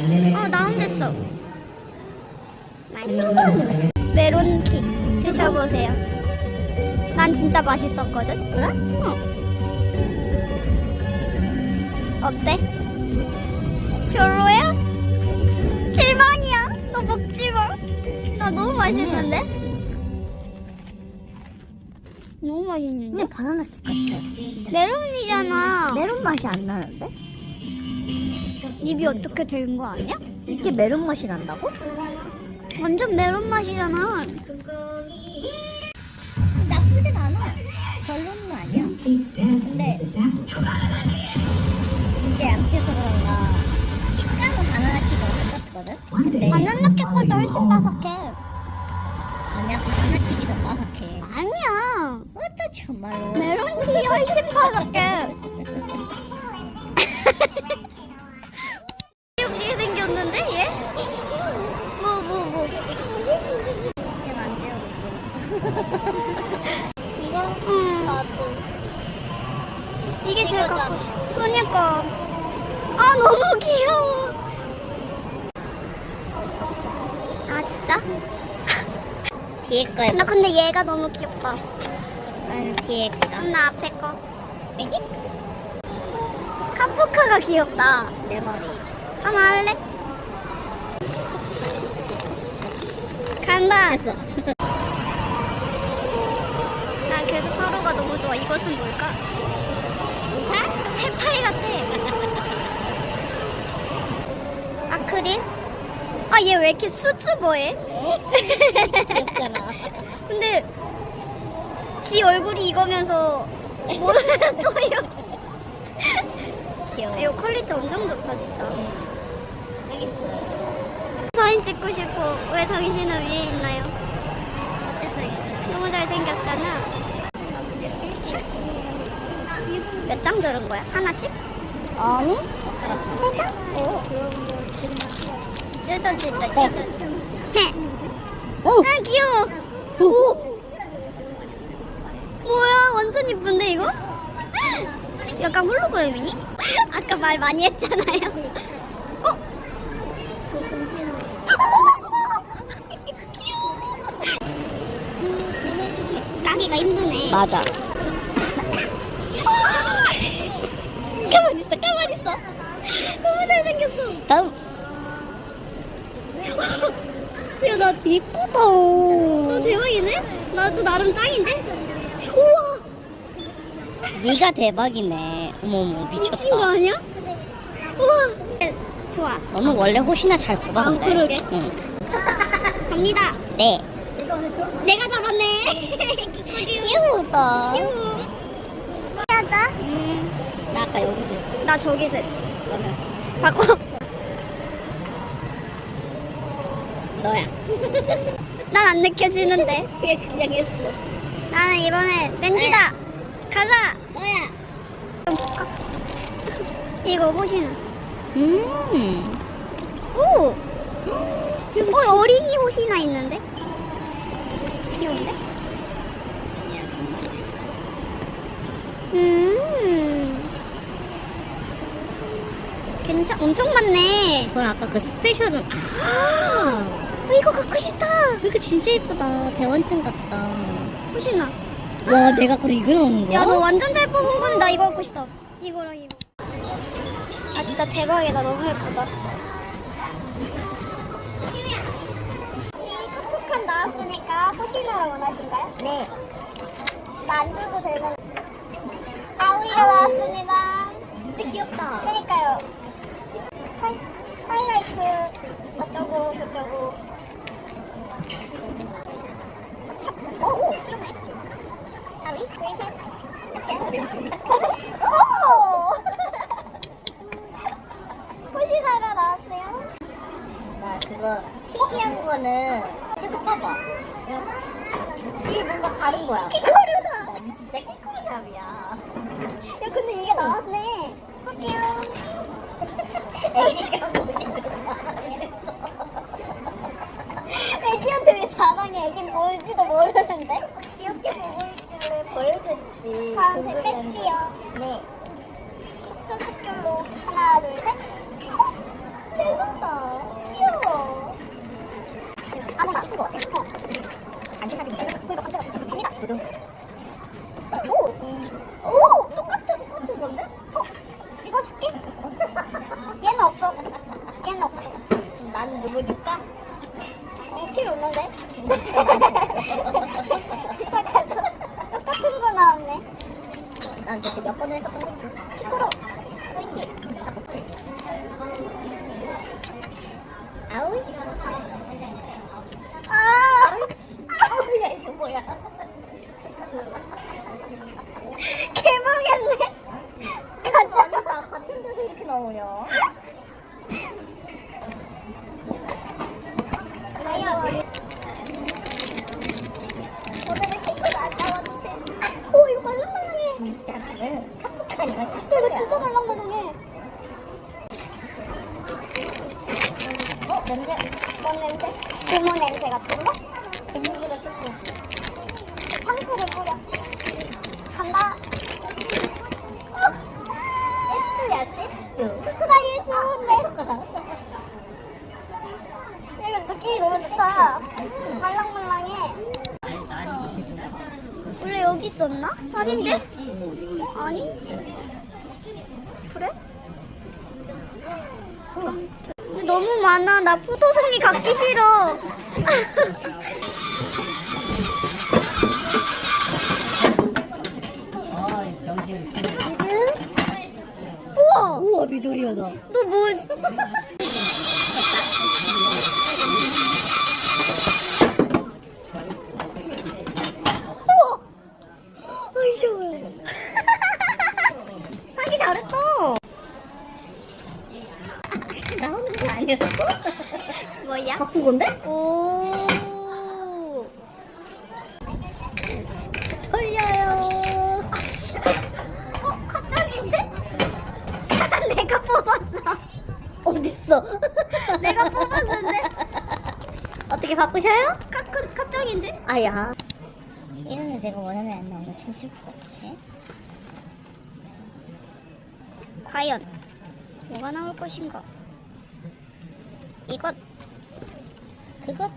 어, 나온댔어. 맛있어. 메론킥 드셔보세요. 난 진짜 맛있었거든. 그래? 응. 어때? 별로야? 실망이야. 너 먹지 마. 나 너무 맛있는데? 너무 맛있는데? 바나나 킥 같아. 메론이잖아. 메론 맛이 안 나는데? 입이 어떻게 된 거 아니야? 이게 메론 맛이 난다고? 완전 메론 맛이잖아. 나쁘진 않아. 별로는 아니야. 근데 진짜 약해서 그런가 식감은 바나나 킥이랑 똑같거든? 근데 바나나 킥보다 훨씬 바삭해. 아니야 바나나 킥이 더 바삭해. 아니야. 어따 정말로. 메론이 훨씬 바삭해. 귀엽게 생겼는데 얘? 뭐 뭐 뭐. 이제 만져요. 이거 응. 나도. 이게 제일 갖고 싶어. 그니까. 아 너무 귀여워. 아 진짜? 뒤에 거에 나 근데 얘가 너무 귀엽다. 나는 뒤에 거. 나 앞에 거. 카프카가 귀엽다. 내 머리. 하나 할래? 간다. 됐어. 난 계속 하루가 너무 좋아. 이것은 뭘까? 우산? 해파리 같아. 아크릴? 아, 얘 왜 이렇게 수줍어해? 귀엽잖아. 근데 지 얼굴이 이거면서 뭐를 또요? 귀여워. 이거 퀄리티 엄청 좋다, 진짜. 사진 찍고 싶어. 왜 당신은 위에 있나요? 너무 잘생겼잖아. 몇 장 들은 거야? 하나씩? 아니? 세 장? 오. 찢어진다, 네. 찢어져. 헤. 오. 아, 귀여워. 오. 뭐야, 완전 이쁜데, 이거? 약간 홀로그램이니? 아까 말 많이 했잖아요. 어? 까기가 힘드네. 맞아. 가만 있어, 가만 있어. 너무 잘생겼어. 다음. 야, 나 이쁘다. 너 대박이네? 나도 나름 짱인데? 우와! 네가 대박이네. 어머머 미친 거 미쳤다. 아니야? 우와! 네, 좋아. 너는 원래 혹시나 잘 뽑아. 아. 그러게. 응. 갑니다. 네. 내가 잡았네. 귀여우다. 귀여워. 하자. 음. 나 아까 여기서 했어. 나 저기서 했어. 그러면 바꿔. 너야. 난 안 느껴지는데. 그게 그냥 했어. 나는 이번에 벤지다. 가자. 너야. 좀 볼까? 이거 호시나. 음. 오! 어, 어린이 호시나 있는데? 귀여운데? 음. 괜찮, 엄청 많네. 그럼 아까 그 스페셜은 아, 이거 갖고 싶다. 이거 진짜 예쁘다. 대원증 같다. 호시나. 와 내가 그래 이거 나오는 거야? 야, 너 완전 잘 뽑은 건데, 나 이거 갖고 싶다. 이거랑 이거. 아, 진짜 대박이다. 너무 예쁘다. 커플칸 나왔으니까 호시나를 원하신가요? 네. 줘도 되는. 아우이가 나왔습니다. 근데 귀엽다. 그러니까요. 하이, 하이라이트 어쩌고 저쩌고. 오, 오. 하위, 둘, 셋. 오! 호시나가 나왔어요. 나 그거 희귀한 거는 계속 봐봐. 이게 뭔가 다른 거야. 키코르다. 나 진짜 끼꾸리감이야. 야, 근데 이게 나왔네. 할게요. 애기한테 왜 자랑해? 애긴 보지도 모르는데. 귀엽게 보고 있길래 보여줬지. 다음 제 그거는. 배지요. 네. 속전 특결로 하나 둘 셋. 어? 대박다. 귀여워. 아무나 이거 어때? 어. 안전하게 이거 깜짝이야. 됩니다. 구독. 아니면 이거 진짜 말랑말랑해. 어 냄새 뭔 냄새? 고무 냄새 같은 거? 향수를 뿌려. 간다. 어, 여기 있었나? 아닌데? 어, 아니? 너무 많아. 나 포도송이 갖기 싫어. 우와! 우와 미도리야다 너뭐지? 우와! 아이 좋아요. 하기 잘했어. 아니었어? 뭐야? 바꾼 건데? 오. 올려요. 어, 갑자기인데? 내가 뽑았어. 어딨어? 내가 뽑았는데. 어떻게 바꾸셔요? 카, 갑자기인데? 아야 이름이 내가 원하는 안 나오면 참 슬플 것 같아 과연 뭐가 나올 것인가? 이것 그것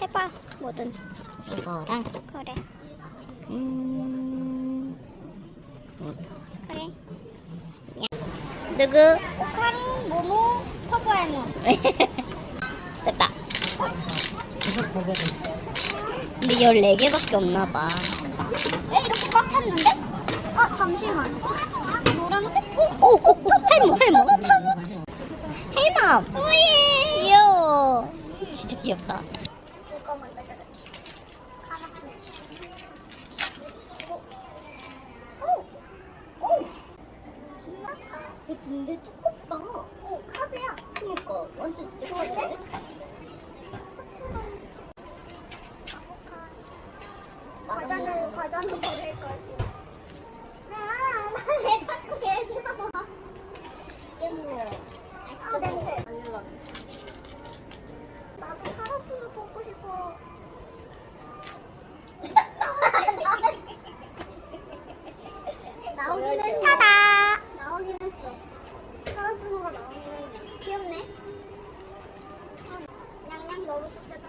해봐 뭐든 이거랑 그래 음... 그래 누구? 오카루 모모 퍼블모 됐다 근데 14개밖에 없나봐 에 이렇게 꽉 찼는데? 아 잠시만 노란색? 오! 오! 오! 할멈 오예 귀여워 진짜 귀엽다! 신나다 근데 두껍다 오 카드야 그니까 완전 진짜 귀엽네 과자는 과자는 버릴 거지. 아, 나왜 자꾸 걔 나와? 깨물어 아 냄새. 나도 카라스도 먹고 싶어. 나오긴 했어. 타다. 나오긴 했어. 카라스노가 나오긴 했네. 귀엽네. 냥냥 너무ตุ๊째다.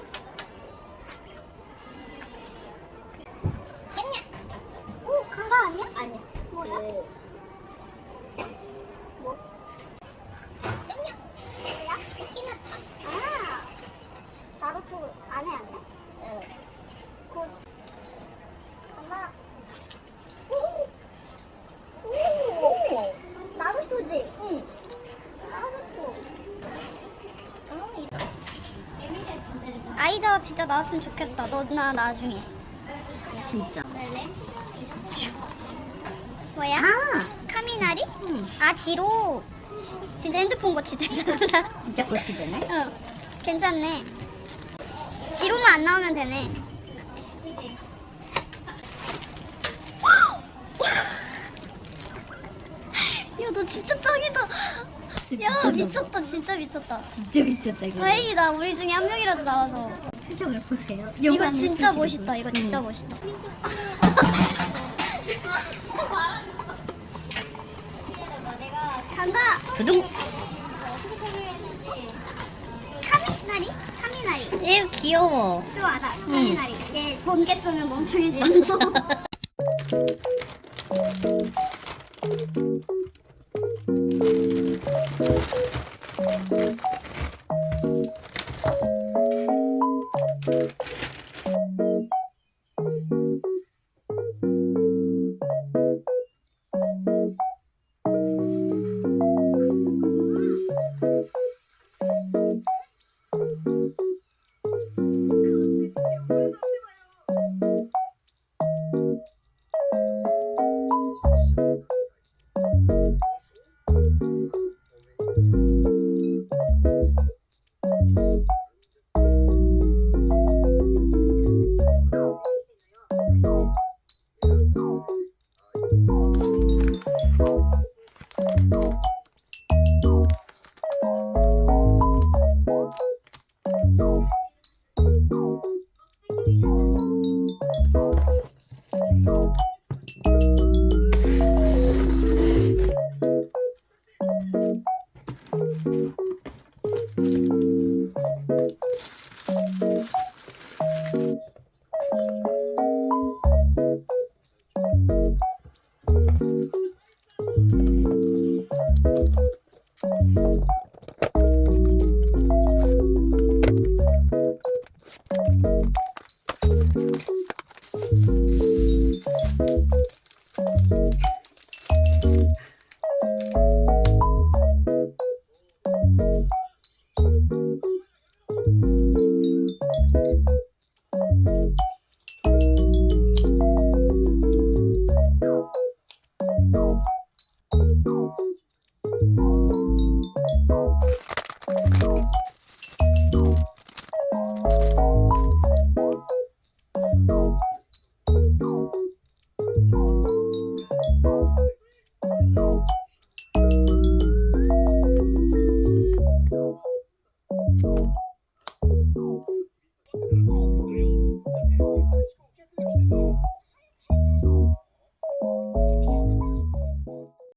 오, 강가 아니야? 아니야. 뭐야? 뭐? 냥냥. 뭐야? 히나타. 아, 나루토 안해 안 해? 응. 곧. 엄마. 오. 오. 나루토지? 응. 나루토. 아이자 진짜 나왔으면 좋겠다. 너나 나중에. 진짜 뭐야? 카미나리? 아 지로. 진짜 핸드폰 거치된다. 진짜 골치되네 응. 괜찮네. 지로만 안 나오면 되네. 야, 너 진짜 짱이다. 야, 미쳤다. 진짜 미쳤다. 진짜 미쳤다 이거 다행이다. 우리 중에 한 명이라도 나와서. 표정을 보세요 이거 진짜 멋있다. 이거 진짜 멋있다. 간다. 두둥 카미나리? 카미나리. 얘 귀여워 좋아, 나 카미나리. 얘 번개 쏘면 멍청해지는 거.